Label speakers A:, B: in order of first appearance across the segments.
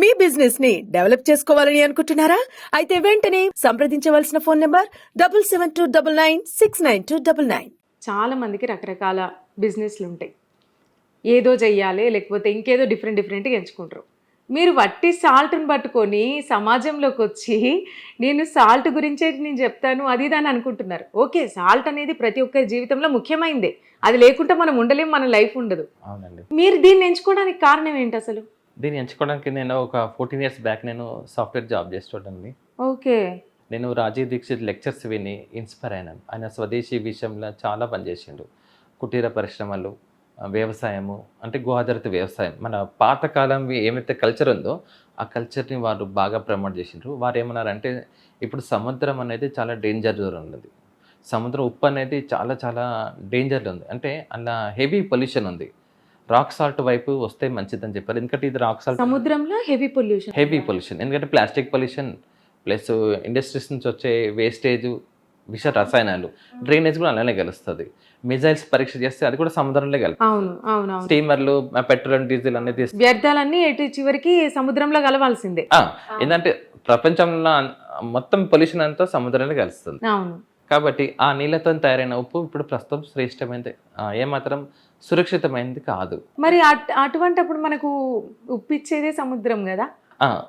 A: మీ బిజినెస్ని డెవలప్ చేసుకోవాలని అనుకుంటున్నారా? అయితే వెంటనే సంప్రదించవలసిన phone number double seven two double nine six nine two double nine
B: చాలా మందికి రకరకాల బిజినెస్లు ఉంటాయి. ఏదో చెయ్యాలి లేకపోతే ఇంకేదో డిఫరెంట్ డిఫరెంట్గా ఎంచుకుంటారు. మీరు వట్టి సాల్ట్ని పట్టుకొని సమాజంలోకి వచ్చి నేను సాల్ట్ గురించే నేను చెప్తాను అది ఇది అని అనుకుంటున్నారు. ఓకే సాల్ట్ అనేది ప్రతి ఒక్కరి జీవితంలో ముఖ్యమైనదే అది లేకుంటే మనం ఉండలేం మన లైఫ్ ఉండదు.
C: అవునండి.
B: మీరు దీన్ని ఎంచుకోవడానికి కారణం ఏంటి అసలు?
C: దీన్ని ఎంచుకోవడానికి నేను ఒక ఫోర్టీన్ ఇయర్స్ బ్యాక్ నేను సాఫ్ట్వేర్ జాబ్ చేస్తుండండి
B: ఓకే.
C: నేను రాజీవ్ దీక్షిత్ లెక్చర్స్ విని ఇన్స్పైర్ అయినాను. ఆయన స్వదేశీ విషయంలో చాలా పనిచేసిండు కుటీర పరిశ్రమలు వ్యవసాయము అంటే గోఆధారిత వ్యవసాయం. మన పాతకాలం ఏమైతే కల్చర్ ఉందో ఆ కల్చర్ని వారు బాగా ప్రమోట్ చేసిండ్రు. వారు ఏమన్నారంటే ఇప్పుడు సముద్రం అనేది చాలా డేంజర్ జోన్ ఉన్నది. సముద్రం ఉప్పు అనేది చాలా చాలా డేంజర్లో ఉంది. అంటే అలా హెవీ పొల్యూషన్ ఉంది. రాక్ సాల్ట్ వైపు వస్తే మంచిదని చెప్పారు. ఎందుకంటే ఇది రాక్ సాల్ట్
B: సముద్రంలో హెవీ పొల్యూషన్
C: హెవీ పొల్యూషన్ ఎందుకంటే ప్లాస్టిక్ పొల్యూషన్ ప్లస్ ఇండస్ట్రీస్ నుంచి వచ్చే వేస్టేజ్ విష రసాయనాలు డ్రైనేజ్ కూడా అలానే కలుస్తుంది. మిజైల్స్ పరీక్ష చేస్తే అది కూడా సముద్రంలో కలుపు
B: అవును అవును అవును.
C: స్టీమర్లు పెట్రోల్ డీజిల్ అనేది
B: వ్యర్థాలన్నీ ఎటు చివరికి సముద్రంలో కలవాల్సిందే.
C: ఏంటంటే ప్రపంచంలో మొత్తం పొల్యూషన్ అంతా సముద్రంలో కలుస్తుంది.
B: అవును.
C: కాబట్టి ఆ నీళ్ళతో తయారైన ఉప్పు ఇప్పుడు ప్రస్తుతం శ్రేష్టమైనది ఏమాత్రం సురక్షితమైనది కాదు.
B: మరి అట్- అటువంటప్పుడు మనకు ఉప్పిచ్చేదే సముద్రం కదా?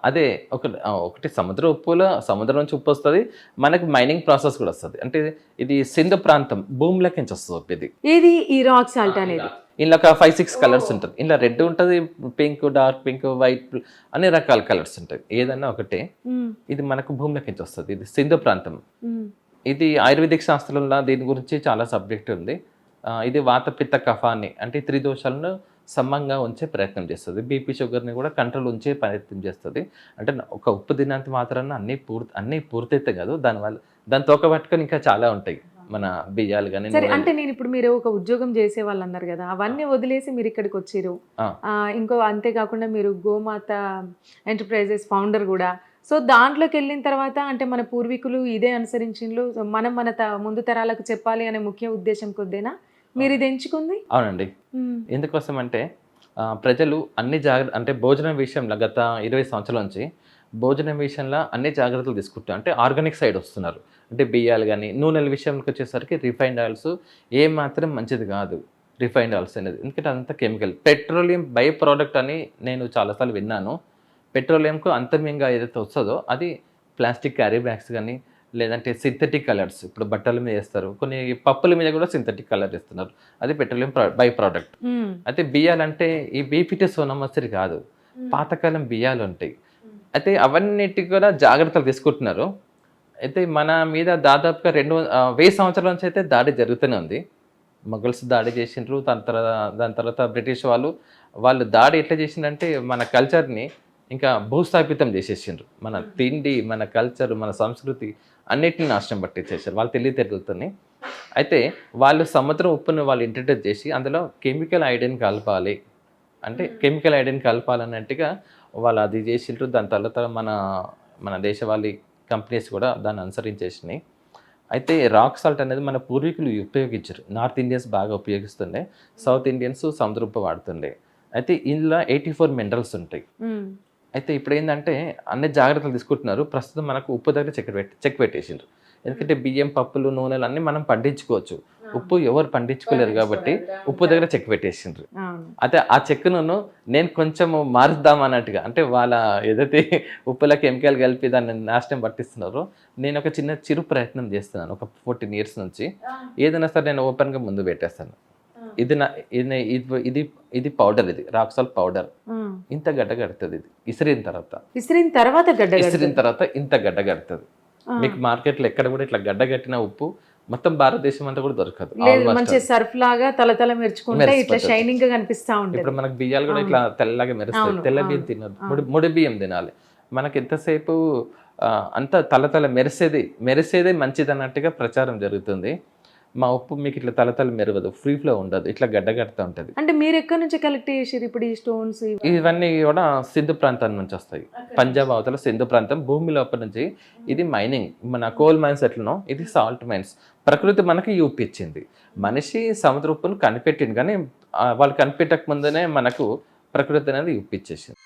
C: అదే ఒక ఒకటి సముద్ర ఉప్పులో సముద్రం నుంచి ఉప్పు వస్తుంది. మనకి మైనింగ్ ప్రాసెస్ కూడా వస్తుంది. అంటే ఇది సింధు ప్రాంతం భూమిలోకి నుంచి వస్తుంది ఉప్పు ఇది.
B: ఏది? ఈ రాక్ సాల్ట్ అనేది.
C: ఇందులో ఒక ఫైవ్ సిక్స్ కలర్స్ ఉంటుంది ఇందులో రెడ్ ఉంటుంది పింక్ డార్క్ పింక్ వైట్ అన్ని రకాల కలర్స్ ఉంటాయి. ఏదన్నా ఒకటే. ఇది మనకు భూమిలోకి నుంచి వస్తుంది ఇది సింధు ప్రాంతం. ఇది ఆయుర్వేదిక్ శాస్త్రంలో దీని గురించి చాలా సబ్జెక్ట్ ఉంది. ఇది వాత పిత్త కఫాన్ని అంటే త్రిదోషాలను సమంగా ఉంచే ప్రయత్నం చేస్తుంది. బీపీ షుగర్ని కూడా కంట్రోల్ ఉంచే ప్రయత్నం చేస్తుంది. అంటే ఒక ఉప్పు తినంత మాత్రాన అన్నీ పూర్తి అన్నీ పూర్తయితే కాదు దానివల్ల దాని తోక పట్టుకొని ఇంకా చాలా ఉంటాయి మన బియ్యాలు కానీ
B: సరే అంటే నేను ఇప్పుడు మీరు ఒక ఉద్యోగం చేసే వాళ్ళు అన్నారు కదా అవన్నీ వదిలేసి మీరు ఇక్కడికి వచ్చారు ఇంకో అంతేకాకుండా మీరు గోమాత ఎంటర్ప్రైజెస్ ఫౌండర్ కూడా సో దాంట్లోకి వెళ్ళిన తర్వాత అంటే మన పూర్వీకులు ఇదే అనుసరించిండ్రు మనం మన ముందు తరాలకు చెప్పాలి అనే ముఖ్య ఉద్దేశం కొద్దేనా? మీరు ఇది ఎంచుకుంది?
C: అవునండి. ఎందుకోసం అంటే ప్రజలు అన్ని జాగ్రత్త అంటే భోజనం విషయంలో గత ఇరవై సంవత్సరాల నుంచి భోజనం విషయంలో అన్ని జాగ్రత్తలు తీసుకుంటారు అంటే ఆర్గానిక్ సైడ్ వస్తున్నారు. అంటే బియ్యాలు కానీ నూనెల విషయంకి వచ్చేసరికి రిఫైన్డ్ ఆయిల్స్ ఏ మాత్రం మంచిది కాదు. రిఫైన్డ్ ఆయిల్స్ అనేది. ఎందుకంటే అదంతా కెమికల్. పెట్రోలియం బై ప్రోడక్ట్ అని నేను చాలాసార్లు విన్నాను. పెట్రోలియంకు అంతర్యంగా ఏదైతే వస్తుందో అది ప్లాస్టిక్ క్యారీ బ్యాగ్స్ కానీ లేదంటే సింథటిక్ కలర్స్ ఇప్పుడు బట్టల మీద వేస్తారు. కొన్ని పప్పుల మీద కూడా సింథటిక్ కలర్ ఇస్తున్నారు అది పెట్రోలియం బై ప్రోడక్ట్. అయితే బియ్యాలంటే ఈ బీపీటీ సోనమసరి కాదు. పాతకాలం బియ్యాలు ఉంటాయి. అయితే అవన్నిటి కూడా జాగ్రత్తలు తీసుకుంటున్నారు. అయితే మన మీద దాదాపుగా రెండు వెయ్యి సంవత్సరాల నుంచి అయితే దాడి జరుగుతూనే ఉంది. మొఘల్స్ దాడి చేసిండ్రు దాని తర్వాత దాని తర్వాత బ్రిటిష్ వాళ్ళు వాళ్ళు దాడి ఎట్లా చేసిండ్రంటే మన కల్చర్ని ఇంకా భూస్థాపితం చేసేసిండ్రు. మన తిండి మన కల్చర్ మన సంస్కృతి అన్నిటిని నాశనం పట్టించేసారు వాళ్ళు తెలివితేటలతోని. అయితే వాళ్ళు సముద్రం ఉప్పును వాళ్ళు ఇంట్రడ్యూస్ చేసి అందులో కెమికల్ ఐడిన్ కలపాలి. అంటే కెమికల్ ఐడిన్ కలపాలన్నట్టుగా వాళ్ళు అది చేసిండ్రు. దాని తర్వాత మన మన దేశవాళీ కంపెనీస్ కూడా దాన్ని అనుసరించేసినాయి. అయితే రాక్ సాల్ట్ అనేది మన పూర్వీకులు ఉపయోగించారు. నార్త్ ఇండియన్స్ బాగా ఉపయోగిస్తుండే. సౌత్ ఇండియన్స్ సముద్ర ఉప్పు వాడుతుండే. అయితే ఇందులో ఎయిటీ ఫోర్ మినరల్స్ ఉంటాయి అయితే ఇప్పుడు ఏంటంటే అన్ని జాగ్రత్తలు తీసుకుంటున్నారు. ప్రస్తుతం మనకు ఉప్పు దగ్గర చెక్ పెట్టి చెక్ పెట్టేసిండ్రు. ఎందుకంటే బియ్యం పప్పులు నూనెలు అన్నీ మనం పండించుకోవచ్చు. ఉప్పు ఎవరు పండించుకోలేరు కాబట్టి ఉప్పు దగ్గర చెక్ పెట్టేసిండ్రు. అయితే ఆ చెక్కును నేను కొంచెం మారుద్దాం అన్నట్టుగా అంటే వాళ్ళ ఏదైతే ఉప్పుల కెమికల్ కలిపి దాన్ని నాశనం పట్టిస్తున్నారో నేను ఒక చిన్న చిరు ప్రయత్నం చేస్తున్నాను ఒక ఫోర్టీన్ ఇయర్స్ నుంచి. ఏదైనా సరే నేను ఓపెన్గా ముందు పెట్టేస్తాను. ఇది నా ఇది ఇది- ఇది పౌడర్ ఇది రాక్ సాల్ట్ పౌడర్. ఇంత గడ్డ కడుతుంది ఇది. ఇసిరిన తర్వాత.
B: విసిరిన తర్వాత గడ్డ
C: ఇసిరిన తర్వాత ఇంత గడ్డ కడుతుంది మీకు మార్కెట్లో ఎక్కడ కూడా ఇట్లా గడ్డ కట్టిన ఉప్పు మొత్తం భారతదేశం అంతా కూడా దొరకదు.
B: మంచి సర్ఫ్ లాగా తల తల మెరుచుకుంటే ఇట్లా. షైనింగ్గా కనిపిస్తా ఉంటుంది.
C: ఇప్పుడు మనకు బియ్యాలు కూడా ఇట్లా తెల్లగా మెరుస్తాయి. తెల్ల బియ్యం తినదు ముడి ముడి బియ్యం తినాలి. మనకి ఎంతసేపు అంత తల తల మెరిసేది మెరిసేదే మంచిది అన్నట్టుగా ప్రచారం జరుగుతుంది. మా ఉప్పు మీకు ఇట్లా తల తల మెరవదు ఫ్రీ ఫ్లో ఉండదు ఇట్లా గడ్డ కడుతూ ఉంటుంది.
B: అంటే మీరు ఎక్కడి నుంచి కలెక్ట్ చేసారు ఇప్పుడు ఈ స్టోన్స్
C: ఇవన్నీ కూడా సింధు ప్రాంతం నుంచి వస్తాయి. పంజాబ్ అవతల సింధు ప్రాంతం భూమి లోపల నుంచి. ఇది మైనింగ్ మన కోల్ మైన్స్ ఎట్లనో ఇది సాల్ట్ మైన్స్ ప్రకృతి మనకి యూపి ఇచ్చింది. మనిషి సముద్ర ఉప్పును కనిపెట్టింది కానీ వాళ్ళు కనిపెట్టక ముందునే మనకు ప్రకృతి అనేది యూపి ఇచ్చేసింది.